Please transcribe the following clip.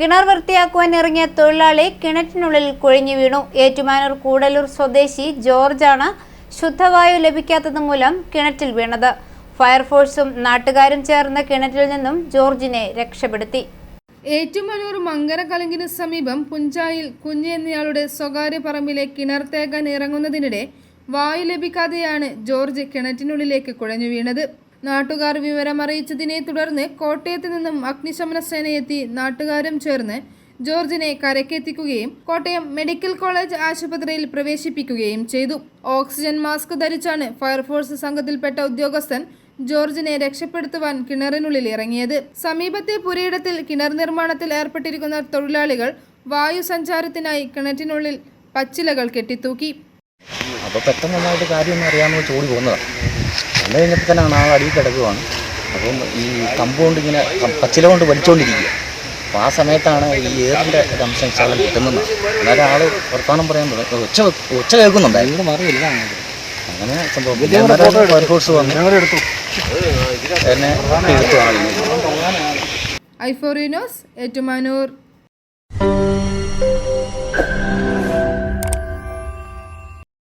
കിണർ വൃത്തിയാക്കുവാൻ ഇറങ്ങിയ തൊഴിലാളി കിണറ്റിനുള്ളിൽ കുഴിഞ്ഞു വീണു. ഏറ്റുമാനൂർ കൂടലൂർ സ്വദേശി ജോർജാണ് ശുദ്ധവായു ലഭിക്കാത്തത് മൂലം കിണറ്റിൽ വീണത്. ഫയർഫോഴ്സും നാട്ടുകാരും ചേർന്ന് കിണറ്റിൽ നിന്നും ജോർജിനെ രക്ഷപ്പെടുത്തി. ഏറ്റുമാനൂർ മങ്കരക്കലങ്കിന് സമീപം പുഞ്ചായിൽ കുഞ്ഞ് എന്നയാളുടെ സ്വകാര്യ പറമ്പിലെ കിണർ തേക്കാൻ ഇറങ്ങുന്നതിനിടെ വായു ലഭിക്കാതെയാണ് ജോർജ് കിണറ്റിനുള്ളിലേക്ക് കുഴഞ്ഞു വീണത്. നാട്ടുകാർ വിവരമറിയിച്ചതിനെ തുടർന്ന് കോട്ടയത്ത് നിന്നും അഗ്നിശമന സേനയെത്തി നാട്ടുകാരും ചേർന്ന് ജോർജിനെ കരക്കെത്തിക്കുകയും കോട്ടയം മെഡിക്കൽ കോളേജ് ആശുപത്രിയിൽ പ്രവേശിപ്പിക്കുകയും ചെയ്തു. ഓക്സിജൻ മാസ്ക് ധരിച്ചാണ് ഫയർഫോഴ്സ് സംഘത്തിൽപ്പെട്ട ഉദ്യോഗസ്ഥൻ ജോർജിനെ രക്ഷപ്പെടുത്തുവാൻ കിണറിനുള്ളിൽ ഇറങ്ങിയത്. സമീപത്തെ പുരയിടത്തിൽ കിണർ നിർമ്മാണത്തിൽ ഏർപ്പെട്ടിരിക്കുന്ന തൊഴിലാളികൾ വായു സഞ്ചാരത്തിനായി കിണറ്റിനുള്ളിൽ പച്ചിലകൾ കെട്ടിത്തൂക്കി. അപ്പോൾ പെട്ടെന്ന് നന്നായിട്ട് കാര്യമൊന്നും അറിയാമെന്ന് വെച്ച് ഓടി പോകുന്നതാണ്. വന്നു കഴിഞ്ഞപ്പോൾ തന്നെ ആ അടിയിൽ കിടക്കുവാണ്. അപ്പം ഈ കമ്പ് കൊണ്ട് ഇങ്ങനെ പച്ചില കൊണ്ട് വലിച്ചുകൊണ്ടിരിക്കുക അപ്പോൾ ആ സമയത്താണ് ഈ ഏറിന്റെ ദംശം അംശം ശകലം കിട്ടുന്നതാണ് അന്നേരം ആൾ വർത്തമാനം പറയാൻ തുടങ്ങി. ഒച്ച ഒച്ച കേൾക്കുന്നുണ്ടായിരുന്നു മാറിയില്ല. അങ്ങനെ സംഭവം. ഫയർഫോഴ്സ് വന്നു. എന്നെ എടുത്തു ആളിനെ ഐഫോറിനോസ് ഏറ്റുമാനൂർ